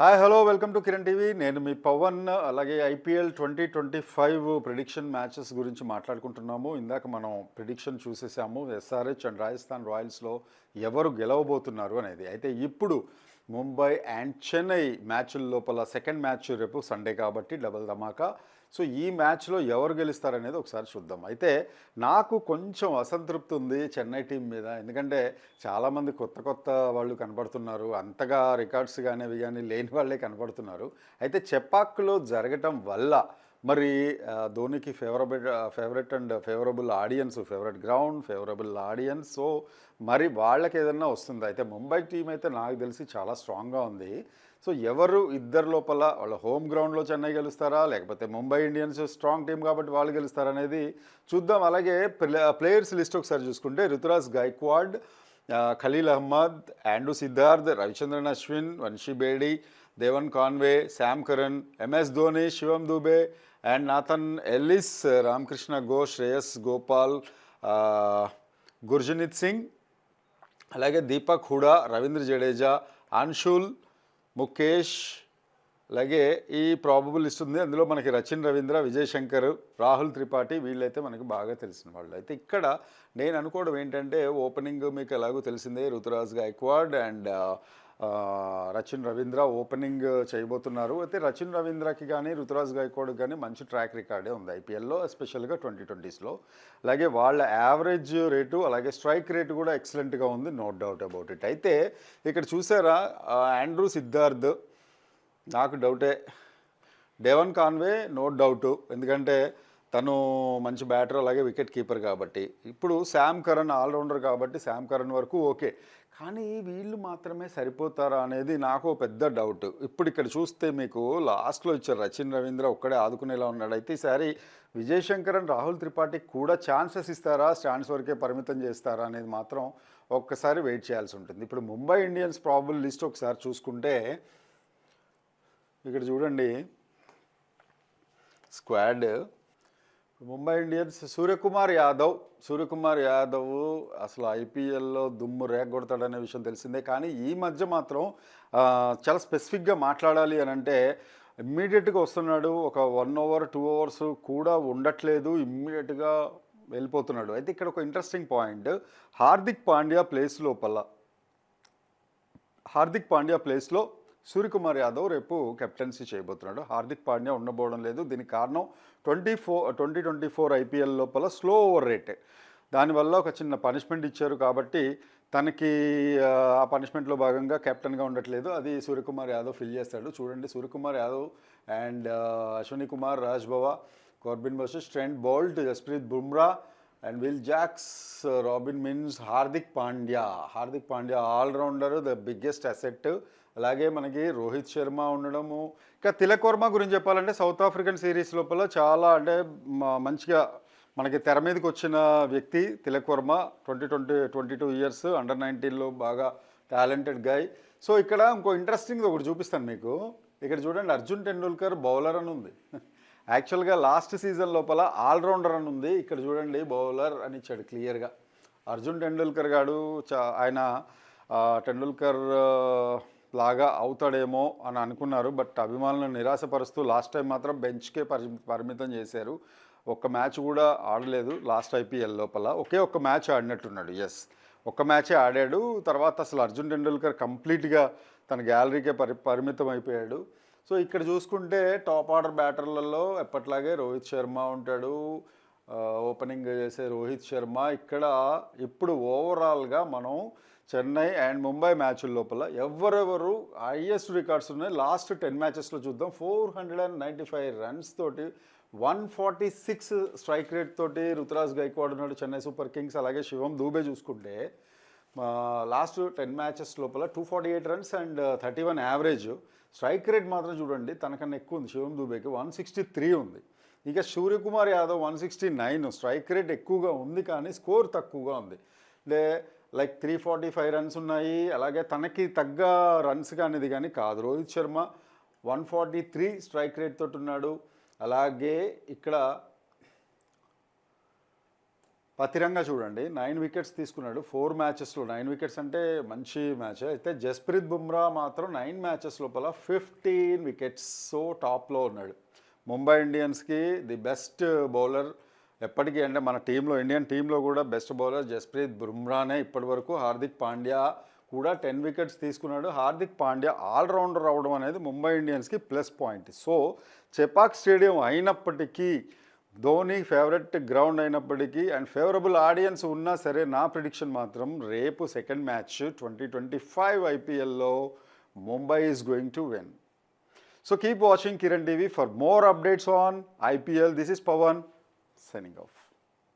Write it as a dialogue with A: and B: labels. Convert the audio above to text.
A: Hi hello welcome to Kiran TV నేను మీ పవన్ అలాగే IPL twenty twenty five prediction matches గురించి మాట్లాడుకుంటున్నాము. ఇందాక మనం ప్రిడిక్షన్ చూసేసాము. ఎస్ఆర్హెచ్ అండ్ రాజస్థాన్ రాయల్స్లో ఎవరు గెలవబోతున్నారు అనేది. అయితే ఇప్పుడు ముంబై అండ్ చెన్నై మ్యాచ్ల లోపల సెకండ్ మ్యాచ్ రేపు సండే కాబట్టి డబల్ ధమాకా. సో ఈ మ్యాచ్లో ఎవరు గెలుస్తారనేది ఒకసారి చూద్దాం. అయితే నాకు కొంచెం అసంతృప్తి ఉంది చెన్నై టీం మీద. ఎందుకంటే చాలామంది కొత్త కొత్త వాళ్ళు కనబడుతున్నారు. అంతగా రికార్డ్స్ కానీ అవి కానీ లేని వాళ్ళే కనబడుతున్నారు. అయితే చెపాక్లో జరగటం వల్ల మరి ధోనికి favourable favourite and favourable audience favourite ground favourable audience. So మరి వాళ్ళకి ఏదన్నా వస్తుంది? అయితే ముంబై టీం అయితే నాకు తెలిసి చాలా స్ట్రాంగ్గా ఉంది. సో ఎవరు ఇద్దరు లోపల వాళ్ళ హోమ్ గ్రౌండ్లో చెన్నై గెలుస్తారా? లేకపోతే ముంబై ఇండియన్స్ స్ట్రాంగ్ టీం కాబట్టి వాళ్ళు గెలుస్తారనేది చూద్దాం. అలాగే ప్లేయర్స్ లిస్ట్ ఒకసారి చూసుకుంటే రుతురాజ్ గైక్వాడ్ ఆ, Khaleel Ahmed Andre Siddharth Ravichandran Ashwin Vamshi Bedi Devon Conway Sam Curran MS Dhoni Shivam Dube and Nathan Ellis Ramakrishna Ghosh Shreyas Gopal ఆ, గుర్జనీత్ సింగ్ అలాగే దీపక్ హుడా రవీంద్ర జడేజా అన్షుల్ ముఖేష్ అలాగే ఈ ప్రాబబుల్ లిస్ట్ ఉంది. అందులో మనకి రచిన్ రవీంద్ర విజయ్ శంకర్ రాహుల్ త్రిపాఠి వీళ్ళైతే మనకి బాగా తెలిసిన వాళ్ళు. అయితే ఇక్కడ నేను అనుకోవడం ఏంటంటే ఓపెనింగ్ మీకు ఎలాగో తెలిసిందే రుతురాజ్ గైక్వాడ్ అండ్ రచిన్ రవీంద్ర ఓపెనింగ్ చేయబోతున్నారు. అయితే రచిన్ రవీంద్రకి కానీ రుతురాజ్ గైక్వాడ్ కానీ మంచి ట్రాక్ రికార్డే ఉంది ఐపీఎల్లో ఎస్పెషల్గా ట్వంటీ ట్వంటీస్లో. అలాగే వాళ్ళ యావరేజ్ రేటు అలాగే స్ట్రైక్ రేటు కూడా ఎక్సలెంట్గా ఉంది నో డౌట్ అబౌట్ ఇట్ అయితే ఇక్కడ చూసారా ఆండ్రూ సిద్ధార్థ్ నాకు డౌటే. Devon Conway no doubt. ఎందుకంటే తను మంచి బ్యాటర్ అలాగే వికెట్ కీపర్ కాబట్టి. ఇప్పుడు శామ్ కరణ్ ఆల్రౌండర్ కాబట్టి శామ్ కరణ్ వరకు ఓకే. కానీ వీళ్ళు మాత్రమే సరిపోతారా అనేది నాకు ఓ పెద్ద డౌట్. ఇప్పుడు ఇక్కడ చూస్తే మీకు లాస్ట్లో ఇచ్చారు రచిన్ రవీంద్ర ఒక్కడే ఆదుకునేలా ఉన్నాడు. అయితే ఈసారి విజయ్ శంకర్ రాహుల్ త్రిపాఠికి కూడా ఛాన్సెస్ ఇస్తారా స్టాండ్స్ వరకే పరిమితం చేస్తారా అనేది మాత్రం ఒక్కసారి వెయిట్ చేయాల్సి ఉంటుంది. ఇప్పుడు ముంబై ఇండియన్స్ ప్రాబుల్ లిస్ట్ ఒకసారి చూసుకుంటే ఇక్కడ చూడండి. స్క్వాడ్. ముంబై ఇండియన్స్ సూర్యకుమార్ యాదవ్ సూర్యకుమార్ యాదవ్ అసలు ఐపీఎల్లో దుమ్ము రేగొడతాడనే విషయం తెలిసిందే. కానీ ఈ మధ్య మాత్రం చాలా స్పెసిఫిక్గా మాట్లాడాలి అని అంటే ఇమ్మీడియట్గా వస్తున్నాడు. ఒక వన్ అవర్ టూ అవర్స్ కూడా ఉండట్లేదు. ఇమ్మీడియట్గా వెళ్ళిపోతున్నాడు. అయితే ఇక్కడ ఒక interesting point. Hardik Pandya place లోపల. హార్దిక్ పాండ్యా ప్లేస్లో సూర్యకుమార్ యాదవ్ రేపు కెప్టెన్సీ చేయబోతున్నాడు. హార్దిక్ పాండ్యా ఉండబోవడం లేదు. దీనికి కారణం twenty four twenty twenty four IPL లోపల స్లో ఓవర్ రేట్. దానివల్ల ఒక చిన్న పనిష్మెంట్ ఇచ్చారు కాబట్టి తనకి ఆ, పనిష్మెంట్లో భాగంగా కెప్టెన్గా ఉండట్లేదు. అది సూర్యకుమార్ యాదవ్ ఫిల్ చేస్తాడు. చూడండి Suryakumar Yadav and Ashwini Kumar Raj Bawa Corbin Bosch Trent Boult Jasprit Bumrah and Will Jacks Robin Minz Hardik Pandya. Hardik Pandya allrounder the biggest asset అలాగే మనకి రోహిత్ శర్మ ఉండడము ఇంకా తిలక్ వర్మ గురించి చెప్పాలంటే సౌత్ ఆఫ్రికన్ సిరీస్ లోపల చాలా అంటే మంచిగా మనకి తెర మీదకి వచ్చిన వ్యక్తి Tilak Varma. Twenty twenty twenty two years under నైన్టీన్లో బాగా టాలెంటెడ్ గాయ్ సో ఇక్కడ ఇంకో ఇంట్రెస్టింగ్ ఒకటి చూపిస్తాను మీకు. ఇక్కడ చూడండి అర్జున్ టెండూల్కర్ బౌలర్ అని ఉంది. యాక్చువల్గా లాస్ట్ సీజన్ లోపల ఆల్రౌండర్ అని ఉంది. ఇక్కడ చూడండి బౌలర్ అని ఇచ్చాడు క్లియర్గా అర్జున్ టెండూల్కర్ గాడు చా ఆయన టెండూల్కర్ లాగా అవుతాడేమో అని అనుకున్నారు. బట్ అభిమానులను నిరాశపరుస్తూ లాస్ట్ టైం మాత్రం బెంచ్కే పరి పరిమితం చేశారు. ఒక్క మ్యాచ్ కూడా ఆడలేదు లాస్ట్ ఐపీఎల్ లోపల. ఒకే ఒక్క మ్యాచ్ ఆడినట్టున్నాడు. ఎస్ ఒక్క మ్యాచే ఆడాడు. తర్వాత అసలు అర్జున్ టెండూల్కర్ కంప్లీట్గా తన గ్యాలరీకే పరి పరిమితం అయిపోయాడు సో ఇక్కడ చూసుకుంటే టాప్ ఆర్డర్ బ్యాటర్లలో ఎప్పట్లాగే రోహిత్ శర్మ ఉంటాడు. ఓపెనింగ్ చేసే రోహిత్ శర్మ. ఇక్కడ ఇప్పుడు ఓవరాల్గా మనం చెన్నై అండ్ ముంబై మ్యాచ్ల లోపల ఎవరెవరు హైయెస్ట్ రికార్డ్స్ ఉన్నాయి. లాస్ట్ టెన్ మ్యాచెస్లో చూద్దాం. Four hundred and ninety five runs తోటి one forty six strike rate తోటి రుతురాజ్ గైక్వాడ్ ఉన్నాడు చెన్నై సూపర్ కింగ్స్ అలాగే శివం దూబే చూసుకుంటే లాస్ట్ టెన్ మ్యాచెస్ లోపల two forty eight runs and thirty one average. Strike rate మాత్రం చూడండి తనకన్నా ఎక్కువ ఉంది శివం దూబేకి. వన్ సిక్స్టీ త్రీ ఉంది. ఇక Suryakumar Yadav one sixty nine. Strike rate ఎక్కువగా ఉంది కానీ స్కోర్ తక్కువగా ఉంది. అంటే like three forty five runs ఉన్నాయి. అలాగే తనకి తగ్గ రన్స్ కానిది కానీ కాదు. Rohit Sharma one forty three strike rate తోటి ఉన్నాడు. అలాగే ఇక్కడ పతిరంగా చూడండి. నైన్ వికెట్స్ తీసుకున్నాడు. ఫోర్ మ్యాచెస్లో నైన్ వికెట్స్ అంటే మంచి మ్యాచ్. అయితే జస్ప్రీత్ బుమ్రా మాత్రం నైన్ మ్యాచెస్ లోపల ఫిఫ్టీన్ వికెట్స్ సో టాప్లో ఉన్నాడు. ముంబై ఇండియన్స్కి ది బెస్ట్ బౌలర్ ఎప్పటికీ అంటే మన టీంలో ఇండియన్ టీంలో కూడా బెస్ట్ బౌలర్ జస్ప్రీత్ బుమ్రానే ఇప్పటివరకు హార్దిక్ పాండ్యా కూడా టెన్ వికెట్స్ తీసుకున్నాడు. హార్దిక్ పాండ్యా ఆల్రౌండర్ అవడం అనేది Mumbai ఇండియన్స్కి plus point. So Chepauk stadium అయినప్పటికీ ధోని ఫేవరెట్ గ్రౌండ్ అయినప్పటికీ అండ్ ఫేవరబుల్ ఆడియన్స్ ఉన్నా సరే నా ప్రిడిక్షన్ మాత్రం రేపు second match twenty twenty five ఐపీఎల్లో Mumbai is going to win. So keep watching Kiran TV for more updates on IPL. This is Pawan. Signing off.